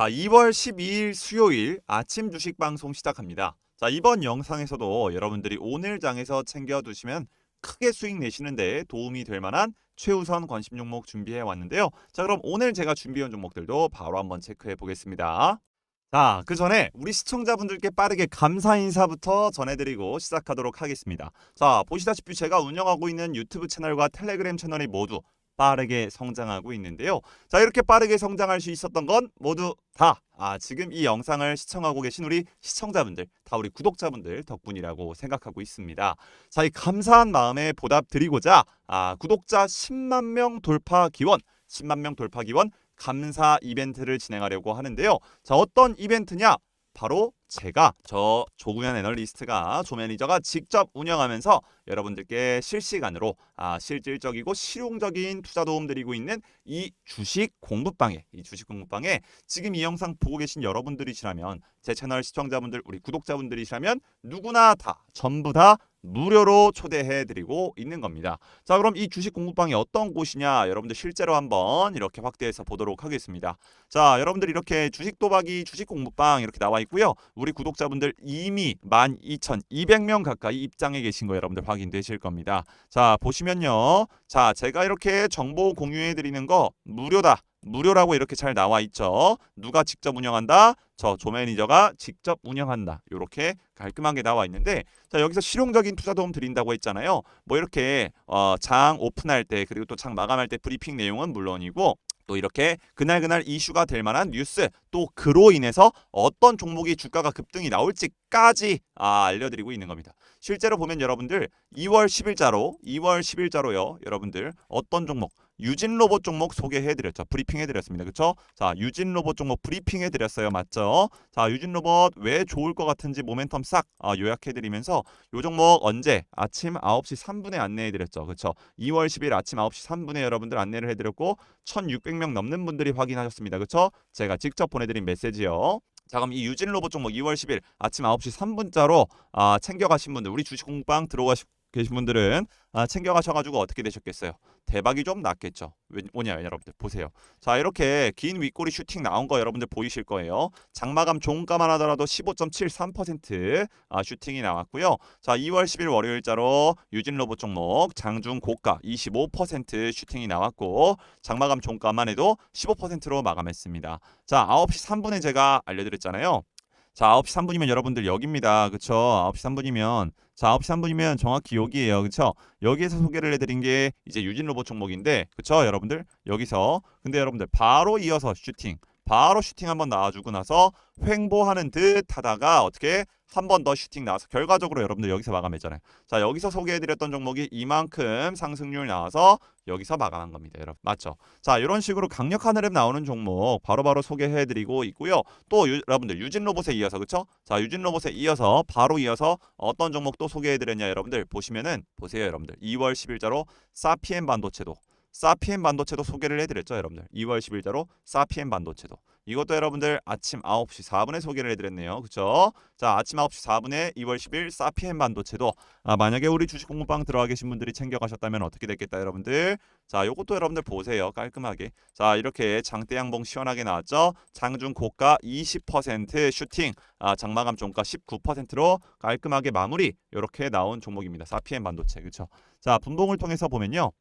자, 2월 12일 수요일 아침 주식 방송 시작합니다. 자, 이번 영상에서도 여러분들이 오늘 장에서 챙겨 두시면 크게 수익 내시는 데 도움이 될 만한 최우선 관심 종목 준비해 왔는데요. 자, 그럼 오늘 제가 준비해 온 종목들도 바로 한번 체크해 보겠습니다. 자, 그 전에 우리 시청자분들께 빠르게 감사 인사부터 전해드리고 시작하도록 하겠습니다. 자, 보시다시피 제가 운영하고 있는 유튜브 채널과 텔레그램 채널이 모두 빠르게 성장하고 있는데요. 자, 이렇게 빠르게 성장할 수 있었던 건 모두 다 아, 지금 이 영상을 시청하고 계신 우리 시청자분들, 다 우리 구독자분들 덕분이라고 생각하고 있습니다. 자, 이 감사한 마음에 보답 드리고자 아, 구독자 10만 명 돌파 기원, 10만 명 돌파 기원 감사 이벤트를 진행하려고 하는데요. 자, 어떤 이벤트냐? 바로 제가 저 조구현 애널리스트가 조 매니저가 직접 운영하면서 여러분들께 실시간으로 아, 실질적이고 실용적인 투자 도움 드리고 있는 이 주식 공부방에 이 주식 공부방에 지금 이 영상 보고 계신 여러분들이시라면 제 채널 시청자분들 우리 구독자분들이시라면 누구나 다 전부 다 무료로 초대해 드리고 있는 겁니다. 자, 그럼 이 주식 공부방이 어떤 곳이냐? 여러분들 실제로 한번 이렇게 확대해서 보도록 하겠습니다. 자, 여러분들 이렇게 주식 도박이 주식 공부방 이렇게 나와 있고요. 우리 구독자분들 이미 12,200명 가까이 입장해 계신 거 여러분들 확인되실 겁니다. 자, 보시면요. 자, 제가 이렇게 정보 공유해 드리는 거 무료다. 무료라고 이렇게 잘 나와 있죠. 누가 직접 운영한다? 저 조 매니저가 직접 운영한다. 이렇게 깔끔하게 나와 있는데 자 여기서 실용적인 투자 도움 드린다고 했잖아요. 뭐 이렇게 어, 장 오픈할 때 그리고 또 장 마감할 때 브리핑 내용은 물론이고 또 이렇게 그날 그날 이슈가 될 만한 뉴스 또 그로 인해서 어떤 종목이 주가가 급등이 나올지까지 아, 알려드리고 있는 겁니다. 실제로 보면 여러분들 2월 10일자로 2월 10일자로요 여러분들 어떤 종목 유진 로봇 종목 소개해드렸죠. 브리핑해드렸습니다. 그렇죠? 자, 유진 로봇 종목 브리핑해드렸어요. 맞죠? 자, 유진 로봇 왜 좋을 것 같은지 모멘텀 싹 아, 요약해드리면서 요 종목 언제 아침 9시 3분에 안내해드렸죠. 그렇죠? 2월 10일 아침 9시 3분에 여러분들 안내를 해드렸고 1,600명 넘는 분들이 확인하셨습니다. 그렇죠? 제가 직접 보내드린 메시지요. 자 그럼 이 유진 로봇 종목 2월 10일 아침 9시 3분자로 아, 챙겨가신 분들 우리 주식 공방 들어가시 계신 분들은 아, 챙겨가셔가지고 어떻게 되셨겠어요? 대박이 좀 났겠죠. 왜, 뭐냐 여러분들 보세요. 자 이렇게 긴 윗꼬리 슈팅 나온 거 여러분들 보이실 거예요. 장마감 종가만 하더라도 15.73% 아, 슈팅이 나왔고요. 자 2월 10일 월요일자로 유진 로봇 종목 장중 고가 25% 슈팅이 나왔고 장마감 종가만 해도 15%로 마감했습니다. 자 9시 3분에 제가 알려드렸잖아요. 자 9시 3분이면 여러분들 여기입니다. 그쵸? 9시 3분이면 자 9시 3분이면 정확히 여기에요. 그쵸? 여기에서 소개를 해드린 게 이제 유진 로봇 종목인데 그쵸 여러분들? 여기서 근데 여러분들 바로 이어서 슈팅 바로 슈팅 한번 나와주고 나서 횡보하는 듯 하다가 어떻게 한 번 더 슈팅 나와서 결과적으로 여러분들 여기서 마감했잖아요. 자 여기서 소개해드렸던 종목이 이만큼 상승률 나와서 여기서 마감한 겁니다. 여러분 맞죠? 자 이런 식으로 강력한 흐름 나오는 종목 바로바로 소개해드리고 있고요. 또 유, 여러분들 유진 로봇에 이어서 그쵸? 자 유진 로봇에 이어서 바로 이어서 어떤 종목 또 소개해드렸냐 여러분들 보시면은 보세요 여러분들 2월 10일자로 사피엔 반도체도 사피엔 반도체도 소개를 해드렸죠 여러분들. 2월 10일자로 사피엔 반도체도. 이것도 여러분들 아침 9시 4분에 소개를 해드렸네요. 그쵸? 자 아침 9시 4분에 2월 10일 사피엔 반도체도 아, 만약에 우리 주식 공부방 들어가 계신 분들이 챙겨가셨다면 어떻게 됐겠다 여러분들? 자 요것도 여러분들 보세요 깔끔하게. 자 이렇게 장대 양봉 시원하게 나왔죠? 장중 고가 20% 슈팅 아, 장마감 종가 19%로 깔끔하게 마무리. 이렇게 나온 종목입니다. 사피엔 반도체. 그쵸? 자 분봉을 통해서 보면요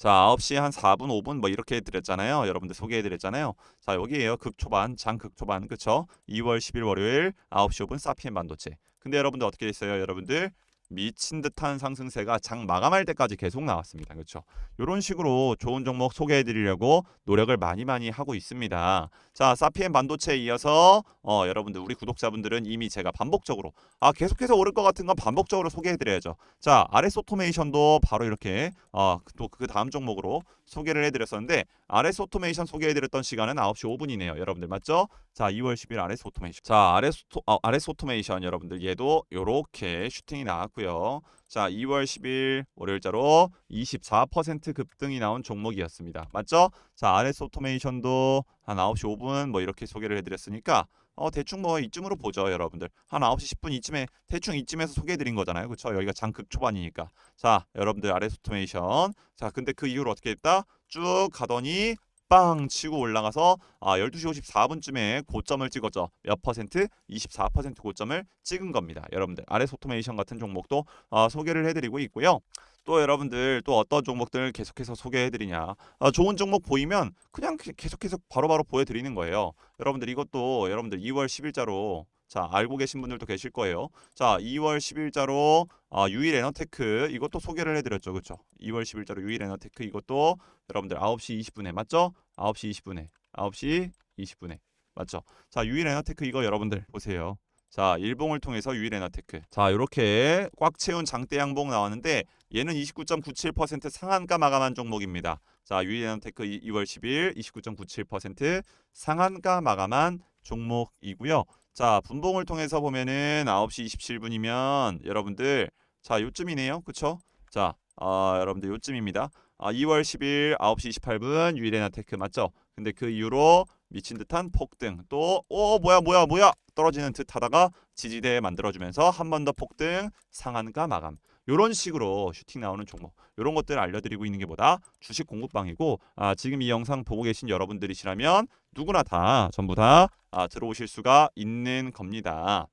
자, 9시 한 4분, 5분 뭐 이렇게 해드렸잖아요. 여러분들 소개해드렸잖아요. 자, 여기에요. 극초반, 장극초반, 그쵸? 2월 10일 월요일 9시 5분 사피엔 반도체. 근데 여러분들 어떻게 됐어요? 여러분들 미친 듯한 상승세가 장 마감할 때까지 계속 나왔습니다. 그렇죠? 이런 식으로 좋은 종목 소개해 드리려고 노력을 많이 많이 하고 있습니다. 자, 사피엔 반도체에 이어서 어, 여러분들 우리 구독자분들은 이미 제가 반복적으로 아, 계속해서 오를 것 같은 건 반복적으로 소개해 드려야죠. 자, RS 오토메이션도 바로 이렇게 어, 또그 다음 종목으로 소개를 해 드렸었는데 RS 오토메이션 소개해 드렸던 시간은 9시 5분이네요. 여러분들 맞죠? 자, 2월 10일 RS 오토메이션. 자, RS, 오토, 어, RS 오토메이션 여러분들 얘도 요렇게 슈팅이 나왔고요. 자, 2월 10일 월요일자로 24% 급등이 나온 종목이었습니다. 맞죠? 자, RS 오토메이션도 한 9시 5분 뭐 이렇게 소개를 해드렸으니까 어 대충 뭐 이쯤으로 보죠, 여러분들. 한 9시 10분 이쯤에 대충 이쯤에서 소개해 드린 거잖아요. 그렇죠? 여기가 장극 초반이니까. 자, 여러분들 RS 오토메이션. 자, 근데 그 이후로 어떻게 했다? 쭉 가더니 빵 치고 올라가서 아 12시 54분쯤에 고점을 찍었죠. 몇 퍼센트? 24% 고점을 찍은 겁니다. 여러분들 아레스 오토메이션 같은 종목도 아, 소개를 해드리고 있고요. 또 여러분들 또 어떤 종목들 계속해서 소개해드리냐 아, 좋은 종목 보이면 그냥 게- 계속해서 바로 바로 보여드리는 거예요 여러분들 이것도 여러분들 2월 10일자로 자 알고 계신 분들도 계실 거예요. 자 2월 10일자로 아, 유일 에너테크 이것도 소개를 해드렸죠. 그쵸? 2월 10일자로 유일 에너테크 이것도 여러분들 9시 20분에 맞죠? 9시 20분에 9시 20분에 맞죠? 자 유일 에너테크 이거 여러분들 보세요. 자 일봉을 통해서 유일 에너테크. 자 이렇게 꽉 채운 장대 양봉 나왔는데 얘는 29.97% 상한가 마감한 종목입니다. 자, 유이엔테크 2월 10일 29.97% 상한가 마감한 종목이고요. 자, 분봉을 통해서 보면은 9시 27분이면 여러분들 자, 요쯤이네요. 그쵸? 자, 어, 여러분들 요쯤입니다. 아, 2월 10일 9시 28분 유이레나테크 맞죠? 근데 그 이후로 미친 듯한 폭등 또 오 뭐야 뭐야 뭐야 떨어지는 듯 하다가 지지대 만들어주면서 한 번 더 폭등 상한가 마감 요런 식으로 슈팅 나오는 종목 요런 것들 알려드리고 있는 게 뭐다? 주식 공부방이고 아, 지금 이 영상 보고 계신 여러분들이시라면 누구나 다 전부 다 아, 들어오실 수가 있는 겁니다.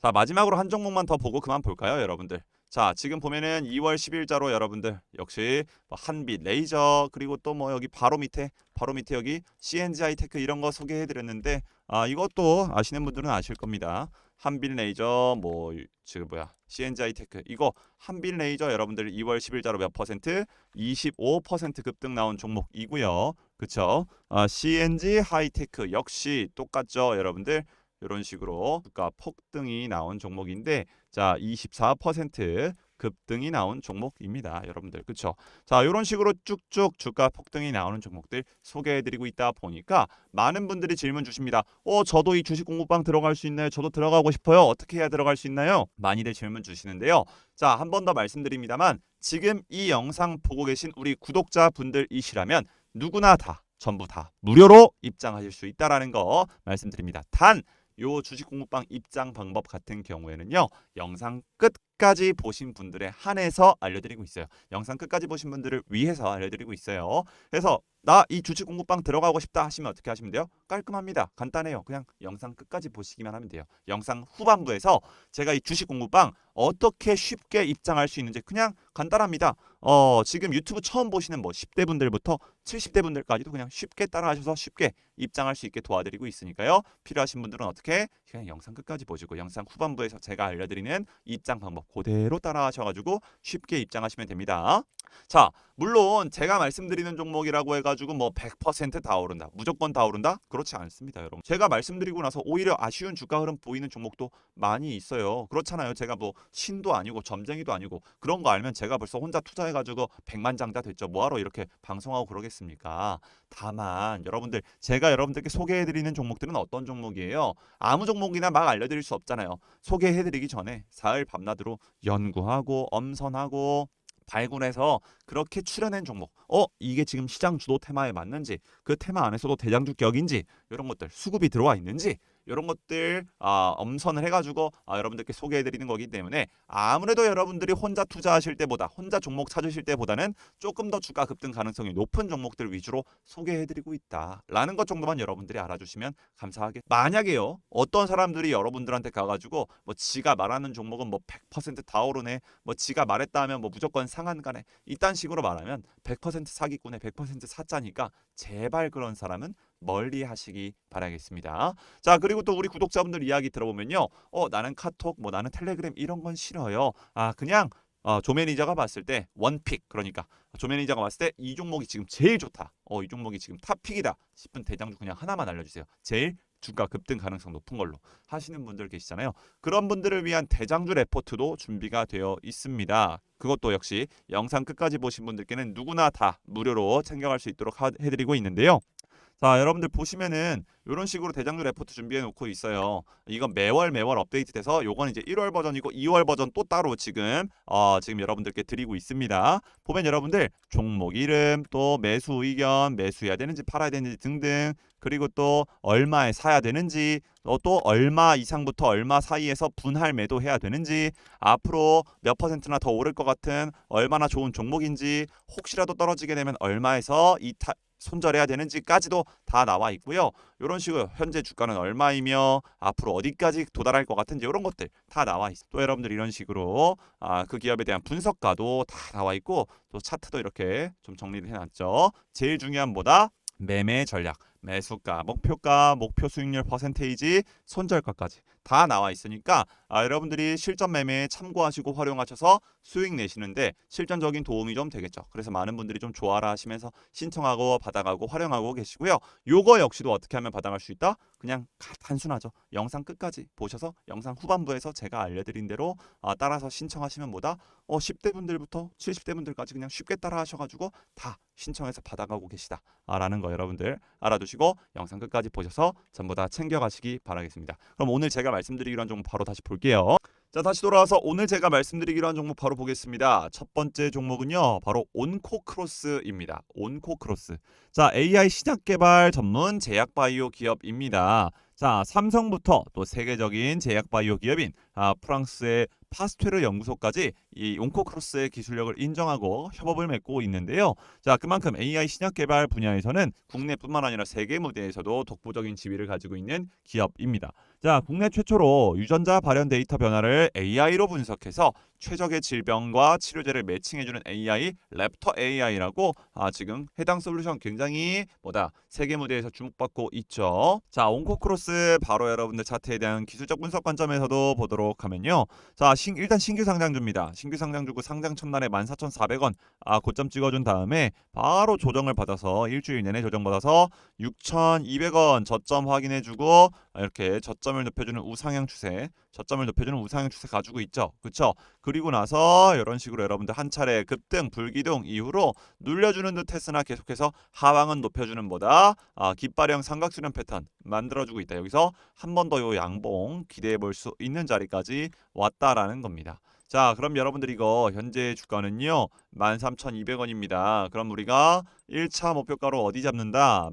자 마지막으로 한 종목만 더 보고 그만 볼까요 여러분들? 자 지금 보면은 2월 10일자로 여러분들 역시 뭐 한빛 레이저 그리고 또 뭐 여기 바로 밑에 바로 밑에 여기 CNG 하이테크 이런 거 소개해 드렸는데 아 이것도 아시는 분들은 아실 겁니다 한빛 레이저 뭐 지금 뭐야 CNG 하이테크. 이거 한빛 레이저 여러분들 2월 10일자로 몇 퍼센트? 25% 급등 나온 종목이고요. 그쵸? 아, CNG 하이테크 역시 똑같죠 여러분들? 이런 식으로 주가 폭등이 나온 종목인데 자24% 급등이 나온 종목입니다 여러분들. 그쵸? 자 이런 식으로 쭉쭉 주가 폭등이 나오는 종목들 소개해드리고 있다 보니까 많은 분들이 질문 주십니다. 어 저도 이 주식 공부방 들어갈 수 있나요? 저도 들어가고 싶어요. 어떻게 해야 들어갈 수 있나요? 많이들 질문 주시는데요. 자 한 번 더 말씀드립니다만 지금 이 영상 보고 계신 우리 구독자분들이시라면 누구나 다 전부 다 무료로 입장하실 수 있다라는 거 말씀드립니다. 단 요 주식 공부방 입장 방법 같은 경우에는요 영상 끝 까지 보신 분들에 한해서 알려드리고 있어요. 영상 끝까지 보신 분들을 위해서 알려드리고 있어요. 그래서 나 이 주식 공부방 들어가고 싶다 하시면 어떻게 하시면 돼요? 깔끔합니다. 간단해요. 그냥 영상 끝까지 보시기만 하면 돼요. 영상 후반부에서 제가 이 주식 공부방 어떻게 쉽게 입장할 수 있는지 그냥 간단합니다. 어 지금 유튜브 처음 보시는 뭐 10대 분들부터 70대 분들까지도 그냥 쉽게 따라하셔서 쉽게 입장할 수 있게 도와드리고 있으니까요. 필요하신 분들은 어떻게? 그냥 영상 끝까지 보시고 영상 후반부에서 제가 알려드리는 입장 방법 그대로 따라하셔가지고 쉽게 입장하시면 됩니다. 자, 물론 제가 말씀드리는 종목이라고 해가지고 뭐 100%다 오른다, 무조건 다 오른다? 그렇지 않습니다, 여러분. 제가 말씀드리고 나서 오히려 아쉬운 주가 흐름 보이는 종목도 많이 있어요. 그렇잖아요. 제가 뭐 신도 아니고 점쟁이도 아니고 그런 거 알면 제가 벌써 혼자 투자해가지고 백만장자 됐죠. 뭐하러 이렇게 방송하고 그러겠습니까? 다만 여러분들 제가 여러분들께 소개해드리는 종목들은 어떤 종목이에요? 아무 종목이나 막 알려드릴 수 없잖아요. 소개해드리기 전에 사흘 밤낮으로 연구하고 엄선하고 발굴해서 그렇게 출연한 종목. 어 이게 지금 시장 주도 테마에 맞는지 그 테마 안에서도 대장주 격인지 이런 것들 수급이 들어와 있는지 이런 것들 아, 엄선을 해가지고 아, 여러분들께 소개해드리는 거기 때문에 아무래도 여러분들이 혼자 투자하실 때보다 혼자 종목 찾으실 때보다는 조금 더 주가 급등 가능성이 높은 종목들 위주로 소개해드리고 있다라는 것 정도만 여러분들이 알아주시면 감사하게 만약에요 어떤 사람들이 여러분들한테 가가지고 뭐 지가 말하는 종목은 뭐 100%다 오르네 뭐 지가 말했다 하면 뭐 무조건 상한가네 이딴 식으로 말하면 100% 사기꾼의 100% 사짜니까 제발 그런 사람은 멀리 하시기 바라겠습니다. 자 그리고 또 우리 구독자분들 이야기 들어보면요. 어 나는 카톡 뭐 나는 텔레그램 이런 건 싫어요. 아 그냥 어, 조 매니저가 봤을 때 원픽 그러니까 조 매니저가 봤을 때 이 종목이 지금 제일 좋다. 어 이 종목이 지금 탑픽이다 싶은 대장주 그냥 하나만 알려주세요. 제일 주가 급등 가능성 높은 걸로 하시는 분들 계시잖아요. 그런 분들을 위한 대장주 레포트도 준비가 되어 있습니다. 그것도 역시 영상 끝까지 보신 분들께는 누구나 다 무료로 챙겨갈 수 있도록 하- 해드리고 있는데요. 자, 여러분들 보시면은 이런 식으로 대장주 레포트 준비해 놓고 있어요. 이건 매월 매월 업데이트돼서 요건 이제 1월 버전이고 2월 버전 또 따로 지금 어 지금 여러분들께 드리고 있습니다. 보면 여러분들 종목 이름 또 매수 의견 매수해야 되는지 팔아야 되는지 등등 그리고 또 얼마에 사야 되는지 어, 또 얼마 이상부터 얼마 사이에서 분할 매도해야 되는지 앞으로 몇 퍼센트나 더 오를 것 같은 얼마나 좋은 종목인지 혹시라도 떨어지게 되면 얼마에서 이탈 손절해야 되는지까지도 다 나와 있고요. 이런 식으로 현재 주가는 얼마이며 앞으로 어디까지 도달할 것 같은지 이런 것들 다 나와 있어요. 또 여러분들 이런 식으로 아, 그 기업에 대한 분석가도 다 나와 있고 또 차트도 이렇게 좀 정리를 해놨죠. 제일 중요한 뭐다? 매매 전략, 매수가, 목표가, 목표 수익률 퍼센테이지, 손절가까지 다 나와 있으니까 아, 여러분들이 실전 매매에 참고하시고 활용하셔서 수익 내시는데 실전적인 도움이 좀 되겠죠. 그래서 많은 분들이 좀 좋아라 하시면서 신청하고 받아가고 활용하고 계시고요. 요거 역시도 어떻게 하면 받아갈 수 있다? 그냥 가- 단순하죠. 영상 끝까지 보셔서 영상 후반부에서 제가 알려드린 대로 아, 따라서 신청하시면 뭐다? 어, 10대 분들부터 70대 분들까지 그냥 쉽게 따라 하셔가지고 다 신청해서 받아가고 계시다. 아, 라는 거 여러분들 알아두시고 영상 끝까지 보셔서 전부 다 챙겨가시기 바라겠습니다. 그럼 오늘 제가 말씀드리기로 한 종목 바로 다시 볼게요. 자 다시 돌아와서 오늘 제가 말씀드리기로 한 종목 바로 보겠습니다. 첫 번째 종목은요 바로 온코크로스입니다. 온코크로스. 자 AI 신약 개발 전문 제약 바이오 기업입니다. 자 삼성부터 또 세계적인 제약 바이오 기업인 아, 프랑스의 파스테르 연구소까지 이 온코크로스의 기술력을 인정하고 협업을 맺고 있는데요. 자 그만큼 AI 신약 개발 분야에서는 국내뿐만 아니라 세계 무대에서도 독보적인 지위를 가지고 있는 기업입니다. 자, 국내 최초로 유전자 발현 데이터 변화를 AI로 분석해서 최적의 질병과 치료제를 매칭해주는 AI 랩터 AI라고 아, 지금 해당 솔루션 굉장히 뭐다 세계 무대에서 주목받고 있죠. 자, 온코크로스 바로 여러분들 차트에 대한 기술적 분석 관점에서도 보도록 하면요. 자, 신, 일단 신규 상장주입니다. 신규 상장주고 상장 첫날에 14,400원 아, 고점 찍어준 다음에 바로 조정을 받아서 일주일 내내 조정받아서 6,200원 저점 확인해주고 아, 이렇게 저점을 높여주는 우상향 추세, 저점을 높여주는 우상향 추세 가지고 있죠. 그렇죠? 그리고 나서 이런 식으로 여러분들 한 차례 급등, 불기둥 이후로 눌려주는 듯 했으나 계속해서 하방은 높여주는 뭐다? 아, 깃발형 삼각수렴 패턴 만들어주고 있다. 여기서 한 번 더 요 양봉 기대해 볼 수 있는 자리까지 왔다라는 겁니다. 자, 그럼 여러분들 이거 현재 주가는요. 13,200원입니다. 그럼 우리가 1차 목표가로 어디 잡는다?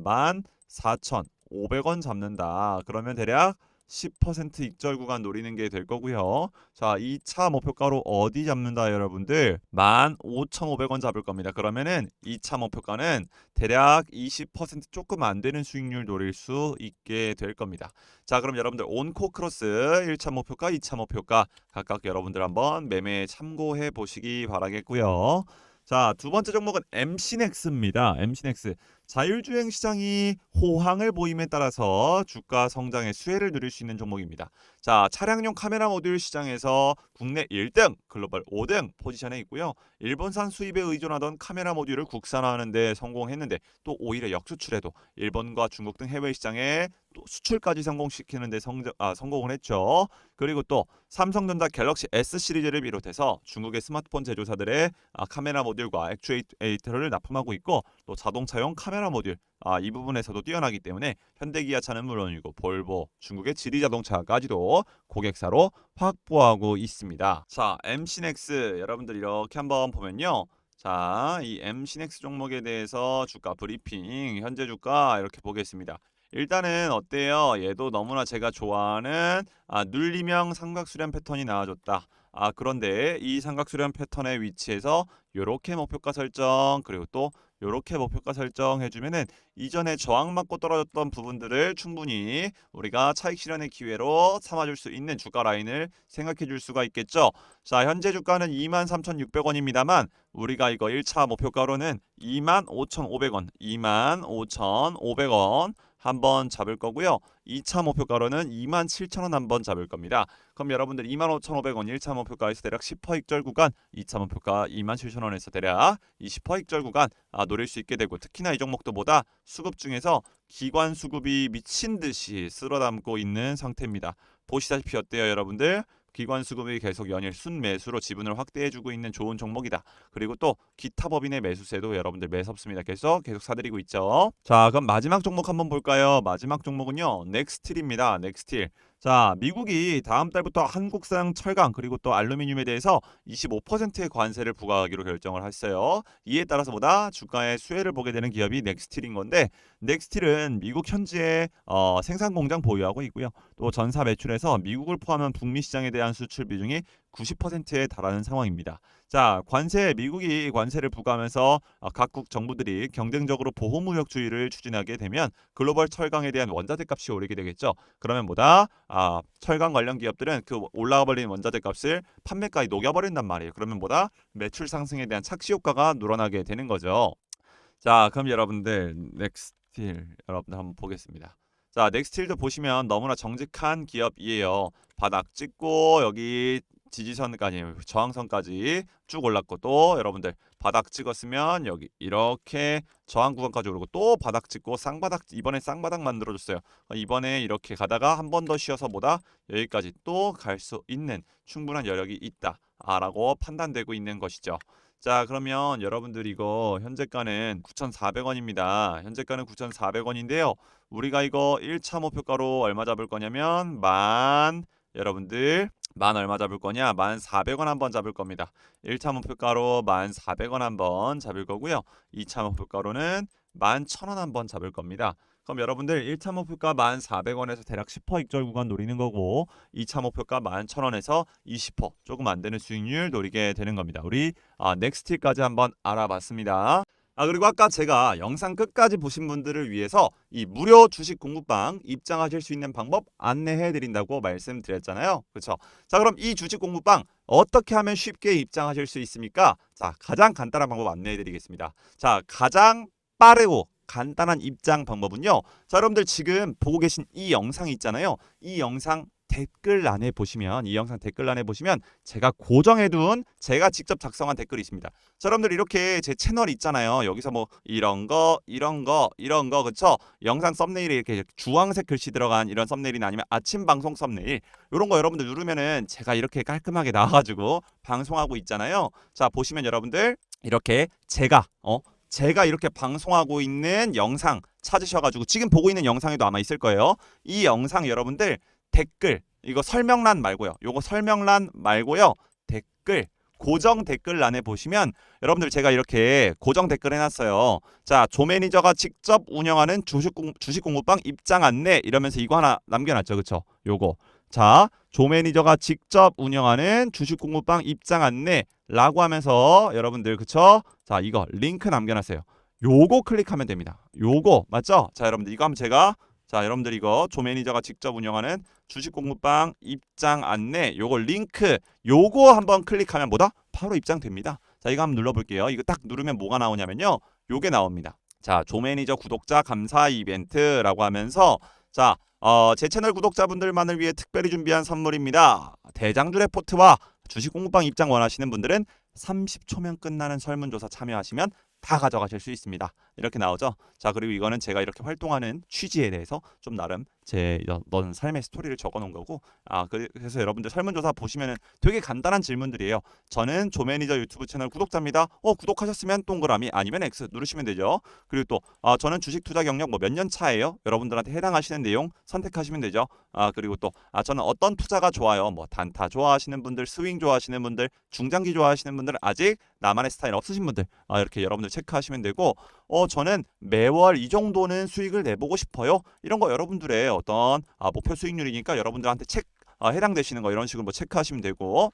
14,500원 잡는다. 그러면 대략 10% 익절 구간 노리는 게 될 거고요. 자, 2차 목표가로 어디 잡는다 여러분들? 15,500원 잡을 겁니다. 그러면은 2차 목표가는 대략 20% 조금 안 되는 수익률 노릴 수 있게 될 겁니다. 자, 그럼 여러분들 온코 크로스 1차 목표가, 2차 목표가 각각 여러분들 한번 매매 참고해 보시기 바라겠고요. 자, 두 번째 종목은 MC넥스입니다. MC넥스. 자율주행 시장이 호황을 보임에 따라서 주가 성장의 수혜를 누릴 수 있는 종목입니다. 자, 차량용 카메라 모듈 시장에서 국내 1등, 글로벌 5등 포지션에 있고요. 일본산 수입에 의존하던 카메라 모듈을 국산화하는 데 성공했는데 또 오히려 역수출에도 일본과 중국 등 해외 시장에 또 수출까지 성공시키는 데 성적, 아, 성공을 했죠. 그리고 또 삼성전자 갤럭시 S 시리즈를 비롯해서 중국의 스마트폰 제조사들의 아, 카메라 모듈과 액추에이터를 납품하고 있고 또 자동차용 카메라 모듈 아, 이 부분에서도 뛰어나기 때문에 현대기아차는 물론이고 볼보, 중국의 지리 자동차까지도 고객사로 확보하고 있습니다. 자, MC넥스 여러분들 이렇게 한번 보면요. 자, 이 MC넥스 종목에 대해서 주가 브리핑, 현재 주가 이렇게 보겠습니다. 일단은 어때요? 얘도 너무나 제가 좋아하는 아, 눌리명 삼각수렴 패턴이 나와줬다. 아, 그런데 이 삼각수렴 패턴의 위치에서 요렇게 목표가 설정 그리고 또 요렇게 목표가 설정해 주면은 이전에 저항 맞고 떨어졌던 부분들을 충분히 우리가 차익 실현의 기회로 삼아줄 수 있는 주가 라인을 생각해 줄 수가 있겠죠. 자, 현재 주가는 23,600원입니다만 우리가 이거 1차 목표가로는 25,500원, 25,500원 한번 잡을 거고요. 2차 목표가로는 27,000원 한번 잡을 겁니다. 그럼 여러분들 25,500원 1차 목표가에서 대략 10% 익절 구간, 2차 목표가 27,000원에서 대략 20% 익절 구간 아, 노릴 수 있게 되고 특히나 이 종목도 보다 수급 중에서 기관 수급이 미친 듯이 쓸어 담고 있는 상태입니다. 보시다시피 어때요, 여러분들? 기관 수급이 계속 연일 순매수로 지분을 확대해주고 있는 좋은 종목이다. 그리고 또 기타 법인의 매수세도 여러분들 매섭습니다. 계속 계속 사드리고 있죠. 자, 그럼 마지막 종목 한번 볼까요? 마지막 종목은요, 넥스틸입니다. 넥스틸. 자, 미국이 다음 달부터 한국산 철강 그리고 또 알루미늄에 대해서 25%의 관세를 부과하기로 결정을 했어요. 이에 따라서 보다 주가의 수혜를 보게 되는 기업이 넥스틸인 건데 넥스틸은 미국 현지에 어, 생산 공장 보유하고 있고요. 또 전사 매출에서 미국을 포함한 북미 시장에 대한 수출 비중이 90%에 달하는 상황입니다. 자, 관세 미국이 관세를 부과하면서 어, 각국 정부들이 경쟁적으로 보호무역주의를 추진하게 되면 글로벌 철강에 대한 원자재 값이 오르게 되겠죠. 그러면 뭐다? 아, 철강 관련 기업들은 그 올라가 버린 원자재 값을 판매가에 녹여버린단 말이에요. 그러면 뭐다? 매출 상승에 대한 착시 효과가 늘어나게 되는 거죠. 자, 그럼 여러분들 넥스틸 여러분들 한번 보겠습니다. 자, 넥스틸도 보시면 너무나 정직한 기업이에요. 바닥 찍고 여기 지지선까지 저항선까지 쭉 올랐고 또 여러분들 바닥 찍었으면 여기 이렇게 저항 구간까지 오르고 또 바닥 찍고 쌍바닥 이번에 쌍바닥 만들어줬어요. 어, 이번에 이렇게 가다가 한 번 더 쉬어서 보다 여기까지 또 갈 수 있는 충분한 여력이 있다라고 판단되고 있는 것이죠. 자 그러면 여러분들 이거 현재가는 9,400원입니다. 현재가는 9,400원인데요. 우리가 이거 1차 목표가로 얼마 잡을 거냐면 만 여러분들 만 얼마 잡을 거냐? 만 400원 한번 잡을 겁니다. 1차 목표가로 만 400원 한번 잡을 거고요. 2차 목표가로는 만 1000원 한번 잡을 겁니다. 그럼 여러분들 1차 목표가 만 400원에서 대략 10% 익절 구간 노리는 거고 2차 목표가 만 1000원에서 20% 조금 안 되는 수익률 노리게 되는 겁니다. 우리 아, 넥스틸까지 한번 알아봤습니다. 아 그리고 아까 제가 영상 끝까지 보신 분들을 위해서 이 무료 주식 공부방 입장하실 수 있는 방법 안내해 드린다고 말씀드렸잖아요. 그렇죠? 자 그럼 이 주식 공부방 어떻게 하면 쉽게 입장하실 수 있습니까? 자 가장 간단한 방법 안내해 드리겠습니다. 자 가장 빠르고 간단한 입장 방법은요. 자 여러분들 지금 보고 계신 이 영상 있잖아요. 이 영상 댓글란에 보시면 이 영상 댓글란에 보시면 제가 고정해둔 제가 직접 작성한 댓글이 있습니다. 자, 여러분들 이렇게 제 채널 있잖아요. 여기서 뭐 이런 거, 이런 거, 이런 거 그쵸? 영상 썸네일에 이렇게 주황색 글씨 들어간 이런 썸네일이나 아니면 아침 방송 썸네일 이런 거 여러분들 누르면은 제가 이렇게 깔끔하게 나와가지고 방송하고 있잖아요. 자 보시면 여러분들 이렇게 제가 어 제가 이렇게 방송하고 있는 영상 찾으셔가지고 지금 보고 있는 영상에도 아마 있을 거예요. 이 영상 여러분들 댓글 이거 설명란 말고요. 요거 설명란 말고요. 댓글 고정 댓글란에 보시면 여러분들 제가 이렇게 고정 댓글 해놨어요. 자, 조 매니저가 직접 운영하는 주식 공, 주식 공부방 입장 안내 이러면서 이거 하나 남겨놨죠, 그쵸? 요거. 자, 조 매니저가 직접 운영하는 주식 공부방 입장 안내라고 하면서 여러분들 그쵸? 자, 이거 링크 남겨놨어요. 요거 클릭하면 됩니다. 요거 맞죠? 자, 여러분들 이거 하면 제가 자, 여러분들 이거 조 매니저가 직접 운영하는 주식 공부방 입장 안내 요거 링크 요거 한번 클릭하면 뭐다? 바로 입장됩니다. 자, 이거 한번 눌러 볼게요. 이거 딱 누르면 뭐가 나오냐면요. 요게 나옵니다. 자, 조 매니저 구독자 감사 이벤트라고 하면서 자, 어, 제 채널 구독자분들만을 위해 특별히 준비한 선물입니다. 대장주 레포트와 주식 공부방 입장 원하시는 분들은 30초면 끝나는 설문조사 참여하시면 다 가져가실 수 있습니다. 이렇게 나오죠. 자 그리고 이거는 제가 이렇게 활동하는 취지에 대해서 좀 나름 제넌 삶의 스토리를 적어놓은 거고 아 그- 그래서 여러분들 설문조사 보시면은 되게 간단한 질문들이에요. 저는 조매니저 유튜브 채널 구독자입니다. 어 구독하셨으면 동그라미 아니면 X 누르시면 되죠. 그리고 또 아, 저는 주식 투자 경력 뭐 몇 년 차예요. 여러분들한테 해당하시는 내용 선택하시면 되죠. 아 그리고 또 아 저는 어떤 투자가 좋아요. 뭐 단타 좋아하시는 분들, 스윙 좋아하시는 분들, 중장기 좋아하시는 분들 아직 나만의 스타일 없으신 분들 아 이렇게 여러분들 체크하시면 되고 어 저는 매월 이 정도는 수익을 내보고 싶어요. 이런 거 여러분들의 어떤 아, 목표 수익률이니까 여러분들한테 책 아, 해당되시는 거 이런 식으로 뭐 체크하시면 되고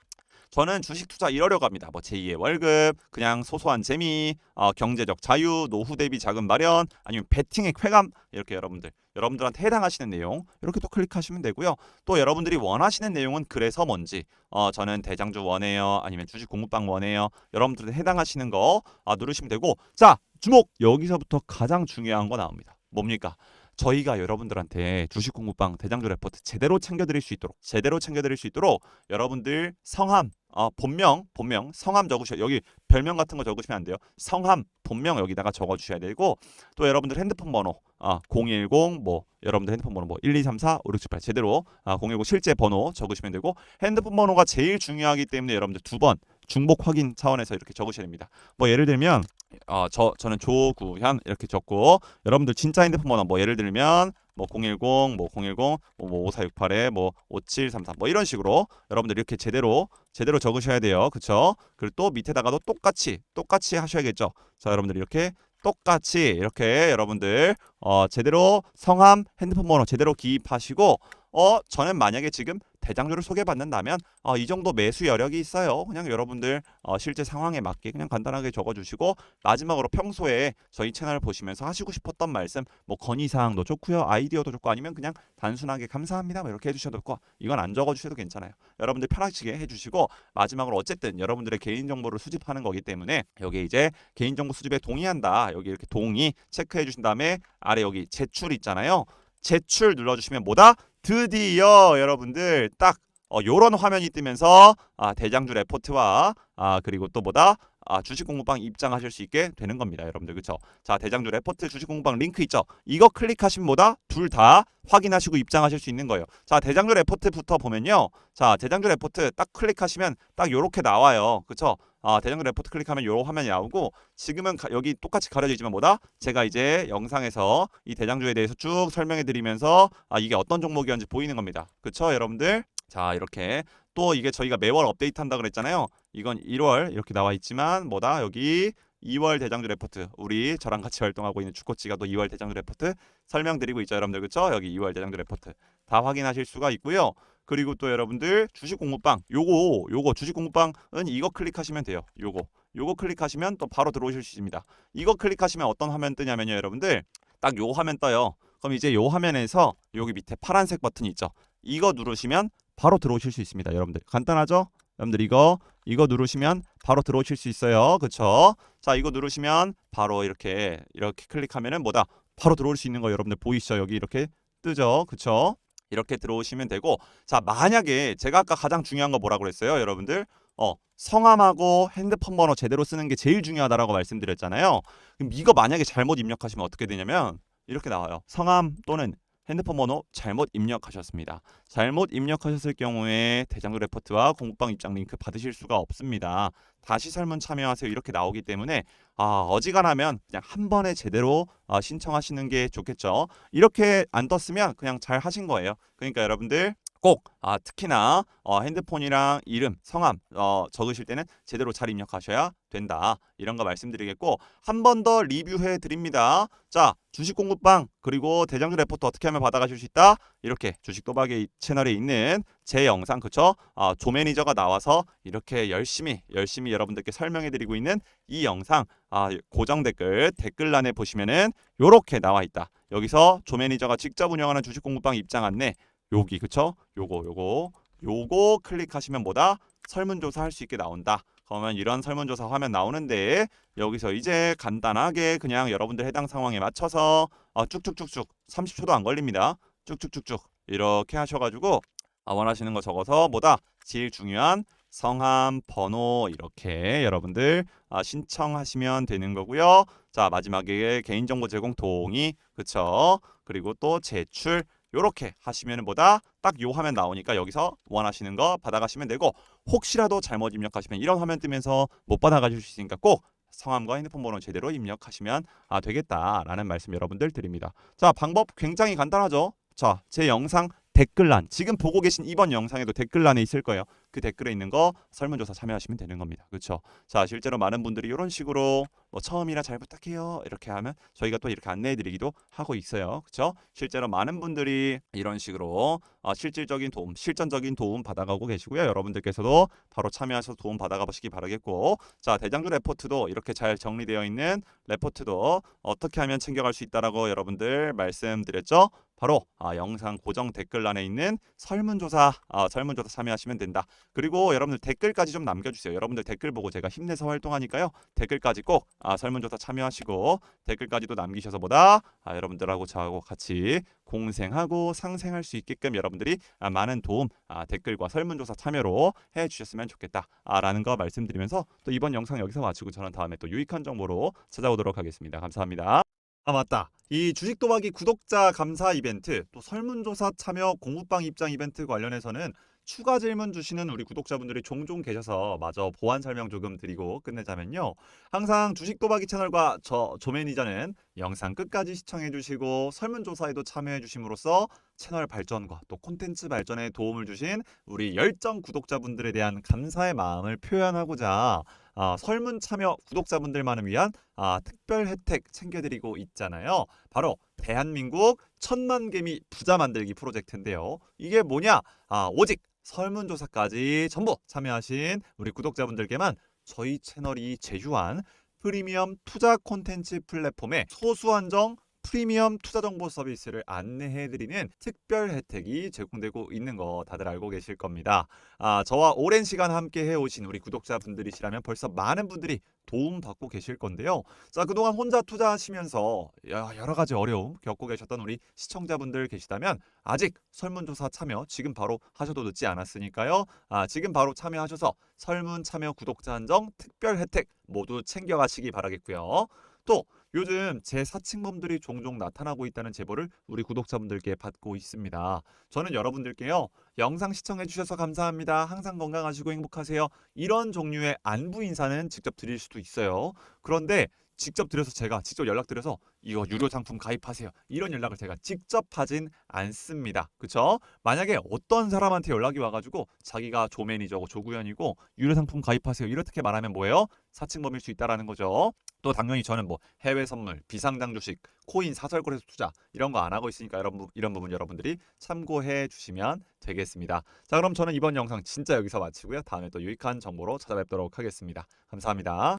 저는 주식 투자 이러려고 합니다. 뭐 제2의 월급, 그냥 소소한 재미, 어, 경제적 자유, 노후 대비 자금 마련, 아니면 베팅의 쾌감 이렇게 여러분들 여러분들한테 해당하시는 내용 이렇게 또 클릭하시면 되고요. 또 여러분들이 원하시는 내용은 그래서 뭔지 어, 저는 대장주 원해요, 아니면 주식 공부방 원해요. 여러분들한테 해당하시는 거 아, 누르시면 되고 자 주목 여기서부터 가장 중요한 거 나옵니다. 뭡니까? 저희가 여러분들한테 주식 공부방 대장주 레포트 제대로 챙겨드릴 수 있도록 제대로 챙겨드릴 수 있도록 여러분들 성함 어, 본명 본명 성함 적으셔 여기 별명 같은 거 적으시면 안 돼요. 성함 본명 여기다가 적어주셔야 되고 또 여러분들 핸드폰 번호 아, 010 뭐 여러분들 핸드폰 번호 뭐 1234 5678 제대로 아, 010 실제 번호 적으시면 되고 핸드폰 번호가 제일 중요하기 때문에 여러분들 두 번 중복 확인 차원에서 이렇게 적으셔야 됩니다. 뭐 예를 들면 어, 저 저는 조구현 이렇게 적고 여러분들 진짜 핸드폰 번호 뭐 예를 들면 뭐 010, 뭐 010, 뭐 5468에 뭐 5733, 뭐 이런 식으로 여러분들 이렇게 제대로 제대로 적으셔야 돼요. 그쵸? 그리고 또 밑에다가도 똑같이 똑같이 하셔야겠죠. 자, 여러분들 이렇게 똑같이 이렇게 여러분들 어 제대로 성함, 핸드폰 번호 제대로 기입하시고 어 저는 만약에 지금 대장주를 소개받는다면 어, 이 정도 매수 여력이 있어요. 그냥 여러분들 어, 실제 상황에 맞게 그냥 간단하게 적어주시고 마지막으로 평소에 저희 채널 보시면서 하시고 싶었던 말씀 뭐 건의사항도 좋고요 아이디어도 좋고 아니면 그냥 단순하게 감사합니다 뭐 이렇게 해주셔도 좋고 이건 안 적어주셔도 괜찮아요. 여러분들 편하시게 해주시고 마지막으로 어쨌든 여러분들의 개인정보를 수집하는 거기 때문에 여기 이제 개인정보 수집에 동의한다 여기 이렇게 동의 체크해 주신 다음에 아래 여기 제출 있잖아요. 제출 눌러주시면 뭐다? 드디어 여러분들 딱 어, 요런 화면이 뜨면서 아, 대장주 레포트와 아, 그리고 또 뭐다? 아, 주식 공부방 입장하실 수 있게 되는 겁니다, 여러분들. 그렇죠? 자, 대장주 레포트 주식 공부방 링크 있죠? 이거 클릭하시면 뭐다? 둘 다 확인하시고 입장하실 수 있는 거예요. 자, 대장주 레포트부터 보면요. 자, 대장주 레포트 딱 클릭하시면 딱 요렇게 나와요. 그렇죠? 아, 대장주 레포트 클릭하면 요런 화면이 나오고 지금은 가- 여기 똑같이 가려져 있지만 뭐다? 제가 이제 영상에서 이 대장주에 대해서 쭉 설명해 드리면서 아, 이게 어떤 종목이었는지 보이는 겁니다. 그렇죠, 여러분들? 자, 이렇게 또 이게 저희가 매월 업데이트 한다 그랬잖아요. 이건 1월 이렇게 나와 있지만 뭐다? 여기 2월 대장주 레포트 우리 저랑 같이 활동하고 있는 주코치가 또 2월 대장주 레포트 설명드리고 있죠, 여러분들. 그렇죠? 여기 2월 대장주 레포트 다 확인하실 수가 있고요. 그리고 또 여러분들 주식 공부방 요거 요거 주식 공부방은 이거 클릭하시면 돼요. 요거 요거 클릭하시면 또 바로 들어오실 수 있습니다. 이거 클릭하시면 어떤 화면 뜨냐면요, 여러분들. 딱 요 화면 떠요. 그럼 이제 요 화면에서 여기 밑에 파란색 버튼이 있죠. 이거 누르시면 바로 들어오실 수 있습니다, 여러분들. 간단하죠? 여러분들 이거 이거 누르시면 바로 들어오실 수 있어요. 그쵸? 자, 이거 누르시면 바로 이렇게 이렇게 클릭하면은 뭐다? 바로 들어올 수 있는 거 여러분들 보이시죠? 여기 이렇게 뜨죠? 그쵸? 이렇게 들어오시면 되고 자, 만약에 제가 아까 가장 중요한 거 뭐라고 그랬어요, 여러분들? 어, 성함하고 핸드폰 번호 제대로 쓰는 게 제일 중요하다라고 말씀드렸잖아요. 그럼 이거 만약에 잘못 입력하시면 어떻게 되냐면 이렇게 나와요. 성함 또는 핸드폰 번호 잘못 입력하셨습니다. 잘못 입력하셨을 경우에 대장도 레포트와 공부방 입장 링크 받으실 수가 없습니다. 다시 설문 참여하세요 이렇게 나오기 때문에 아, 어지간하면 그냥 한 번에 제대로 아, 신청하시는 게 좋겠죠. 이렇게 안 떴으면 그냥 잘 하신 거예요. 그러니까 여러분들 꼭 아, 특히나 어, 핸드폰이랑 이름, 성함 어, 적으실 때는 제대로 잘 입력하셔야 된다. 이런 거 말씀드리겠고 한 번 더 리뷰해 드립니다. 자, 주식 공부방 그리고 대장주 레포트 어떻게 하면 받아가실 수 있다? 이렇게 주식 도박의 채널에 있는 제 영상 그쵸? 아, 조 매니저가 나와서 이렇게 열심히 열심히 여러분들께 설명해 드리고 있는 이 영상 아, 고정 댓글 댓글란에 보시면은 요렇게 나와 있다. 여기서 조 매니저가 직접 운영하는 주식 공부방 입장 안내 여기 그쵸? 요거 요거 요거 클릭하시면 뭐다? 설문조사 할 수 있게 나온다. 그러면 이런 설문조사 화면 나오는데 여기서 이제 간단하게 그냥 여러분들 해당 상황에 맞춰서 어, 쭉쭉쭉쭉 30초도 안 걸립니다. 쭉쭉쭉쭉 이렇게 하셔가지고 아, 원하시는 거 적어서 뭐다? 제일 중요한 성함, 번호 이렇게 여러분들 아, 신청하시면 되는 거고요. 자 마지막에 개인정보 제공 동의 그쵸? 그리고 또 제출 요렇게 하시면 뭐다 딱 요 화면 나오니까 여기서 원하시는 거 받아가시면 되고 혹시라도 잘못 입력하시면 이런 화면 뜨면서 못 받아가실 수 있으니까 꼭 성함과 핸드폰 번호 제대로 입력하시면 아 되겠다라는 말씀 여러분들 드립니다. 자 방법 굉장히 간단하죠. 자 제 영상 댓글란 지금 보고 계신 이번 영상에도 댓글란에 있을 거예요. 그 댓글에 있는 거 설문조사 참여하시면 되는 겁니다. 그렇죠? 자 실제로 많은 분들이 이런 식으로 뭐 처음이라 잘 부탁해요 이렇게 하면 저희가 또 이렇게 안내해드리기도 하고 있어요. 그렇죠? 실제로 많은 분들이 이런 식으로 어, 실질적인 도움, 실전적인 도움 받아가고 계시고요. 여러분들께서도 바로 참여하셔서 도움 받아가 보시기 바라겠고 자 대장주 레포트도 이렇게 잘 정리되어 있는 레포트도 어떻게 하면 챙겨갈 수 있다라고 여러분들 말씀드렸죠. 바로 아, 영상 고정 댓글란에 있는 설문조사 아, 설문조사 참여하시면 된다. 그리고 여러분들 댓글까지 좀 남겨주세요. 여러분들 댓글 보고 제가 힘내서 활동하니까요. 댓글까지 꼭 아, 설문조사 참여하시고 댓글까지도 남기셔서 보다 아, 여러분들하고 저하고 같이 공생하고 상생할 수 있게끔 여러분들이 아, 많은 도움 아, 댓글과 설문조사 참여로 해주셨으면 좋겠다라는 거 말씀드리면서 또 이번 영상 여기서 마치고 저는 다음에 또 유익한 정보로 찾아오도록 하겠습니다. 감사합니다. 아 맞다. 이 주식 도박이 구독자 감사 이벤트 또 설문조사 참여 공부방 입장 이벤트 관련해서는 추가 질문 주시는 우리 구독자분들이 종종 계셔서 마저 보완 설명 조금 드리고 끝내자면요. 항상 주식 도박이 채널과 저 조매니저는 영상 끝까지 시청해 주시고 설문조사에도 참여해 주심으로써 채널 발전과 또 콘텐츠 발전에 도움을 주신 우리 열정 구독자분들에 대한 감사의 마음을 표현하고자 아, 설문 참여 구독자분들만을 위한 아, 특별 혜택 챙겨드리고 있잖아요. 바로 대한민국 천만 개미 부자 만들기 프로젝트인데요. 이게 뭐냐? 아, 오직 설문조사까지 전부 참여하신 우리 구독자분들께만 저희 채널이 제휴한 프리미엄 투자 콘텐츠 플랫폼의 소수 한정 프리미엄 투자 정보 서비스를 안내해드리는 특별 혜택이 제공되고 있는 거 다들 알고 계실 겁니다. 아, 저와 오랜 시간 함께 해오신 우리 구독자분들이시라면 벌써 많은 분들이 도움 받고 계실 건데요. 자, 그동안 혼자 투자하시면서 여- 여러 가지 어려움 겪고 계셨던 우리 시청자분들 계시다면 아직 설문조사 참여 지금 바로 하셔도 늦지 않았으니까요. 아, 지금 바로 참여하셔서 설문 참여 구독자 한정 특별 혜택 모두 챙겨가시기 바라겠고요. 또 요즘 제 사칭범들이 종종 나타나고 있다는 제보를 우리 구독자분들께 받고 있습니다. 저는 여러분들께요. 영상 시청해 주셔서 감사합니다. 항상 건강하시고 행복하세요. 이런 종류의 안부 인사는 직접 드릴 수도 있어요. 그런데 직접 드려서 제가 직접 연락드려서 이거 유료 상품 가입하세요. 이런 연락을 제가 직접 하진 않습니다. 그쵸? 만약에 어떤 사람한테 연락이 와가지고 자기가 조 매니저고 조구현이고 유료 상품 가입하세요. 이렇게 말하면 뭐예요? 사칭범일 수 있다라는 거죠. 또 당연히 저는 뭐 해외 선물, 비상장 주식, 코인 사설 거래소 투자 이런 거 안 하고 있으니까 이런, 부, 이런 부분 여러분들이 참고해 주시면 되겠습니다. 자 그럼 저는 이번 영상 진짜 여기서 마치고요. 다음에 또 유익한 정보로 찾아뵙도록 하겠습니다. 감사합니다.